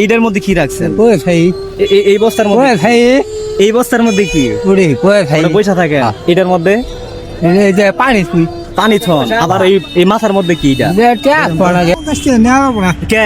এইটার মধ্যে কি রাখছেন? কয়ে খাই এই বস্তার মধ্যে খাই এই বস্তার মধ্যে কি? ওরে কয়ে খাই পয়সা থাকে এটার মধ্যে? এই যে পানি তুই। পানি থন। আবার এই এই মাথার মধ্যে কি এটা? কে?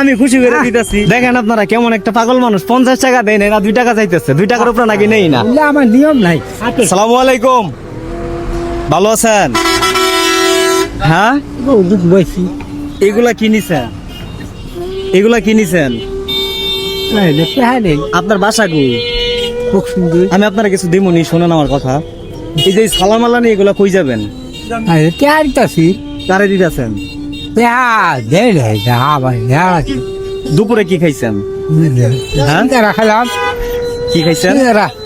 আমি খুশি করে দিতেছি। দেখেন আপনারা কেমন একটা পাগল মানুষ। পঞ্চাশ টাকা দেয় না দুই টাকা চাইতেছে। দুই টাকার উপরে নাকি নেই না? আমার নিয়ম নাই। সালামু আলাইকুম। ভালো আছেন? হ্যাঁ? এগুলা কিনিছেন এগুলা কিনিছেন আপনার বাসা কই? খুব সুন্দর। আমি আপনারা কিছু দিমুনি শোনেন আমার কথা। এই যে সালাম আল্লাহ নিয়ে এগুলা কই যাবেন? কারে দিতেছেন? দুপুরে কি খাইছেন? হ্যাঁ? কি খাইছেন?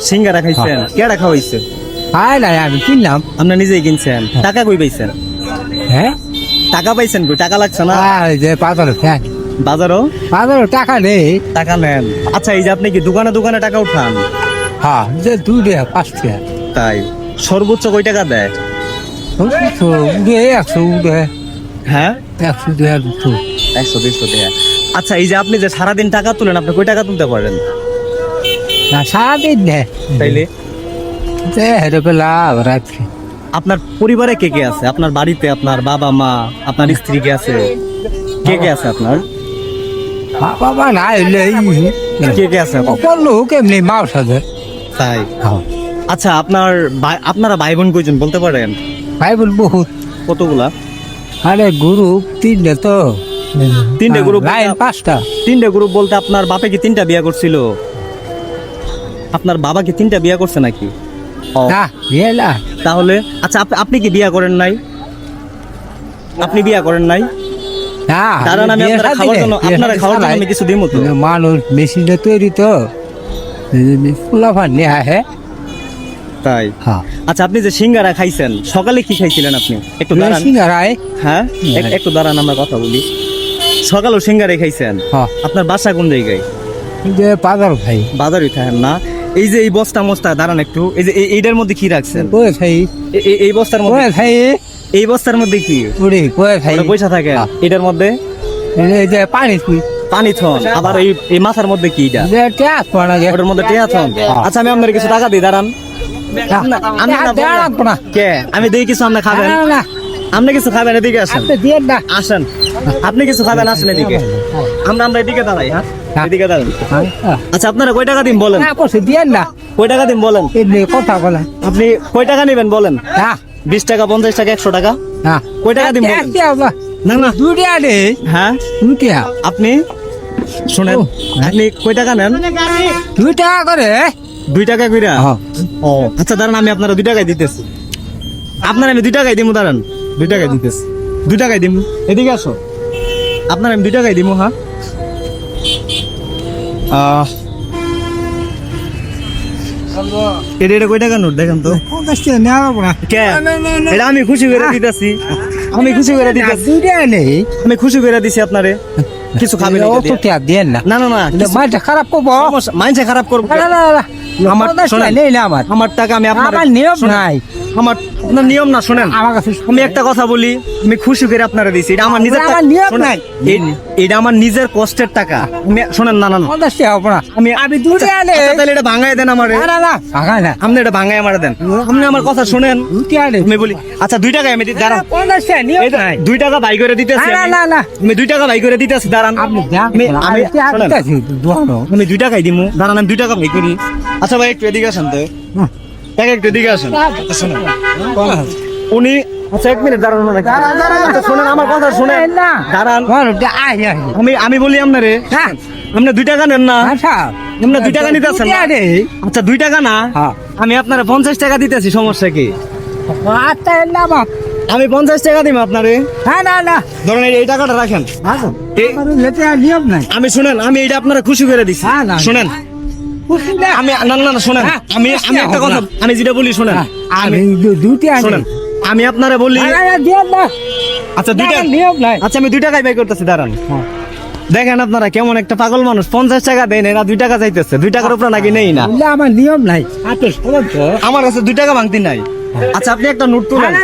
সিঙ্গারা। খাইছেন? কেডা খাওয়াইছে? আমি কিনলাম। আপনি নিজেই কিনছেন। টাকা কই পাইছেন? হ্যাঁ? টাকা পাইছেন কই? টাকা লাগছে না? যে পাথর ফ্যান। বাজারও? পাথর টাকা নেই। টাকা নেন। আচ্ছা এই যে আপনি কি দোকানে দোকানে টাকা উঠান? হ্যাঁ যে দুই টাকা পাঁচ টাকা তাই। সর্বোচ্চ কয় টাকা দেয়? একশো উঠে একশো উঠে হ্যাঁ? একশো টাকা দুশো একশো দেড়শো টাকা আচ্ছা এই যে আপনি যে সারাদিন টাকা তুলেন আপনি কয় টাকা তুলতে পারেন? না সারাদিন নেই তাইলে? যে হেরে পেলা রাত্রি। আপনার পরিবারে কে কে আছে? আপনার বাড়িতে আপনার বাবা মা আপনার স্ত্রী কে আছে? কে কে আছে আপনার? বাবা না এলে কে কে আছে? আপনার? করল কেমনি মাও সাথে তাই? আচ্ছা আপনার ভাই- আপনারা ভাই বোন কয়জন বলতে পারেন? ভাই বোন বহুত। কতগুলা? আরে গুরু তিনটে তো। তিনটে group লাইন পাঁচটা। তিনটে গ্রুপ বলতে আপনার বাপে কি তিনটা বিয়া করছিল? আপনার বাবা কি তিনটা বিয়া করছে নাকি? ও, না। বিয়েলা তাহলে আচ্ছা আপ- আপনি কি বিয়া করেন নাই? আপনি বিয়া করেন নাই? না আমি আপনারা খাওয়ার জন্য আপনারা খাওয়ার জন্য আমি কিছু দিমু তো। মানুষ মেশিনটা তৈরি তো ফুলাফান নিয়ে আহে তাই? হ্যাঁ। আচ্ছা আপনি যে সিঙ্গারা খাইছেন সকালে কি খাইছিলেন আপনি? একটু দাঁড়ান। সিঙ্গারায়? হ্যাঁ? একটু দাঁড়ান আমরা কথা বলি। সকালেও সিঙ্গারে খাইছেন? হ্যাঁ। আপনার বাসা কোন জায়গায়? যে পাগল ভাই বাজারই থাকেন না। এই যে এই বস্তা মস্তা দাঁড়ান একটু। এই যে এই- এইটার মধ্যে কি রাখছেন? এ- এই বস্তার মধ্যে খাই। এই বস্তার মধ্যে কি? কয়ে ওটা পয়সা থাকে। হ্যাঁ। এটার মধ্যে? এই যে পানি পানি থন। আবার এই এই মাথার মধ্যে কি এটা? ওটার মধ্যে টিয়া থন। আচ্ছা আমি আপনার কিছু টাকা দিই দাঁড়ান। কে? আমি দিই কিছু আপনি খাবেন? না, না, আপনি কিছু খাবেন এদিকে আসেন। আপনি দিয়ে না। আসেন। আপনি কিছু খাবেন আসেন এদিকে। আমরা আমরা এদিকে দাঁড়াই হ্যাঁ? এদিকে দাঁড়ান। আচ্ছা আপনারা কয় টাকা দিন বলেন? না টাকা দিন বলেন? এমনি কথা বলে আপনি কয় টাকা নেবেন বলেন? না বিশ টাকা পঞ্চাশ টাকা একশো টাকা। না কয় টাকা দিন না না। দুটিয়া নে হ্যাঁ। দুটিয়া আপনি? শুনেন। আপনি কয় টাকা নেন? দুই টাকা করে? দুই টাকা কইরা? হ্যাঁ। ও আচ্ছা দাঁড়ান আমি আপনারা দুই টাকায় দিতেছি। আপনার আমি দুই টাকায় দিমু দাঁড়ান। দুই টাকায় দিতেছি। দুই টাকায় দিমু। এদিকে আসো। আপনার আমি দুই টাকায় দিমু হ্যাঁ? এটা এটা কয় টাকা নোট? দেখেন তো। পঞ্চাশ টাকা নেওয়া কে? এটা আমি খুশি করে দিতেছি। আমি খুশি করে দিতেছি। আমি খুশি করে দিছি আপনারে। কিছু খাবেন না না। না মাইন্ডটা খারাপ করব। মাইন্ডটা খারাপ করব। না, না, না, না। আমার পঞ্চাশ টাকা শোনেন। নেই না আমার। আমার টাকা আমি আপনার নিয়ম নাই। আমার আপনার নিয়ম না শুনেন। আমার কাছে আমি একটা কথা বলি আমি খুশি করে আপনারা দিছি এটা আমার নিজের টাকা- নিয়ম নাই। এটা আমার নিজের কষ্টের টাকা। আমি না না না। পঞ্চাশ টাকা হবে না। আমি আমি দুটিয়া নেই। আচ্ছা, তাহলে এটা ভাঙায় দেন আমারে। না না না না। আপনি এটা ভাঙায় আমারে দেন। আপনি আমার কথা শুনেন। দুটিয়া নেই। আমি বলি আচ্ছা দুই টাকা আমি দাঁড়ান। দুই টাকা বাই করে দিতেছি না, না, আমি। না, না। আমি দুই টাকা বাই করে দিতেছি দাঁড়ান। আপনি আমি দুই টাকাই দিমু। দাঁড়ান আমি দুই টাকা বাই করি। আচ্ছা ভাই একটু এদিকে আসেন তো। এক একটু এদিকে আসেন। আচ্ছা, শোনেন। উনি আচ্ছা এক মিনিট দাঁড়ান আচ্ছা শোনেন আমার কথা শুনেন। দাঁড়ান। আমি আমি বলি আপনারে হ্যাঁ। আপনি দুই টাকা নেন না। আচ্ছা। আপনি দুই টাকা নিতে আসেন আচ্ছা দুই টাকা না। হ্যাঁ। আমি আপনারে পঞ্চাশ টাকা দিতেছি সমস্যা কি? আমি পঞ্চাশ টাকা দিব আপনারে। না না না। ধরেন এই- টাকাটা রাখেন। আমি শুনেন আমি এটা আপনারা খুশি করে দিচ্ছি হ্যাঁ। শুনেন। আমি না না শুনেন। হ্যাঁ, আমি আমি একটা কথা আমি যেটা বলি শুনেন। আমি দু- দুটি শুনেন। আমি আপনারে বলি। আচ্ছা দুইটা আচ্ছা আমি দুই টাকায় বাই করতেছি দাঁড়ান। হ্যাঁ। দেখেন আপনারা কেমন একটা পাগল মানুষ। পঞ্চাশ টাকা দেয় না দুই টাকা চাইতেছে। দুই টাকার উপরে নাকি নেই না। আমার নিয়ম নাই। আপনি আমার কাছে দুই টাকা ভাঙতি নাই। আচ্ছা আপনি একটা নোট তুলেন।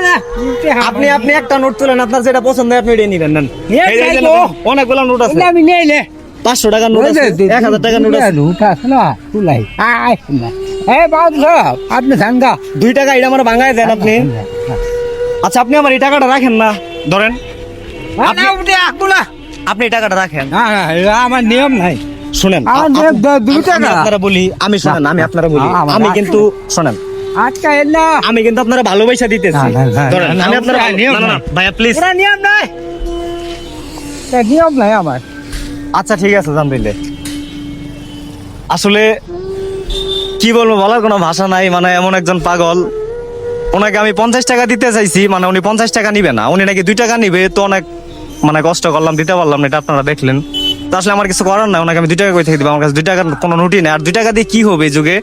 আপনি আপনি একটা নোট তুলেন। আপনার যেটা পছন্দ হয় আপনি এটা নিবেন। অনেকগুলো নোট আছে। আমি পাঁচশো টাকার নোট আছে এক হাজার টাকার নোট আছে। লুট আছে না তুলাই এ বাবু সাহেব আপনি সাঙ্গা দুই টাকা এটা আমার ভাঙায় দেন আপনি। আচ্ছা আপনি আমার এই টাকাটা রাখেন না। ধরেন আপনি আপনি এই টাকাটা রাখেন। আমার নিয়ম নাই। শুনেন টাকা। আপনারা বলি আমি শুনেন আমি আপনারা বলি। আমি কিন্তু শুনেন। আজকে না আমি কিন্তু আপনারা ভালোবাসা দিতেছি। ধরেন আমি আপনারা। ভাইয়া প্লিজ নিয়ম নাই। নিয়ম নাই আমার। আচ্ছা ঠিক আছে, জান দিলে। আসলে, কি বলব, বলার কোনো ভাষা নাই মানে এমন একজন পাগল। ওনাকে আমি পঞ্চাশ টাকা দিতে চাইছি মানে উনি পঞ্চাশ টাকা নিবে না। উনি নাকি দুই টাকা নিবে তো অনেক মানে কষ্ট করলাম, দিতে পারলাম না, এটা আপনারা দেখলেন। তো আসলে আমার কিছু করার নাই, ওনাকে আমি দুই টাকা করে থেকে দিব? আমার কাছে দুই টাকার কোনো নোটই নেই। আর দুই টাকা দিয়ে কি হবে এই যুগে?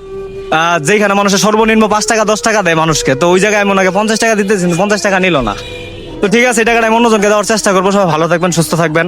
যেখানে মানুষের সর্বনিম্ন পাঁচ টাকা, দশ টাকা দেয় মানুষকে। তো ওই জায়গায় আমি ওনাকে পঞ্চাশ টাকা দিতেছি পঞ্চাশ টাকা নিল না। তো ঠিক আছে, এই টাকাটা আমি অন্যজনকে দেওয়ার চেষ্টা করব। সবাই ভালো থাকবেন, সুস্থ থাকবেন।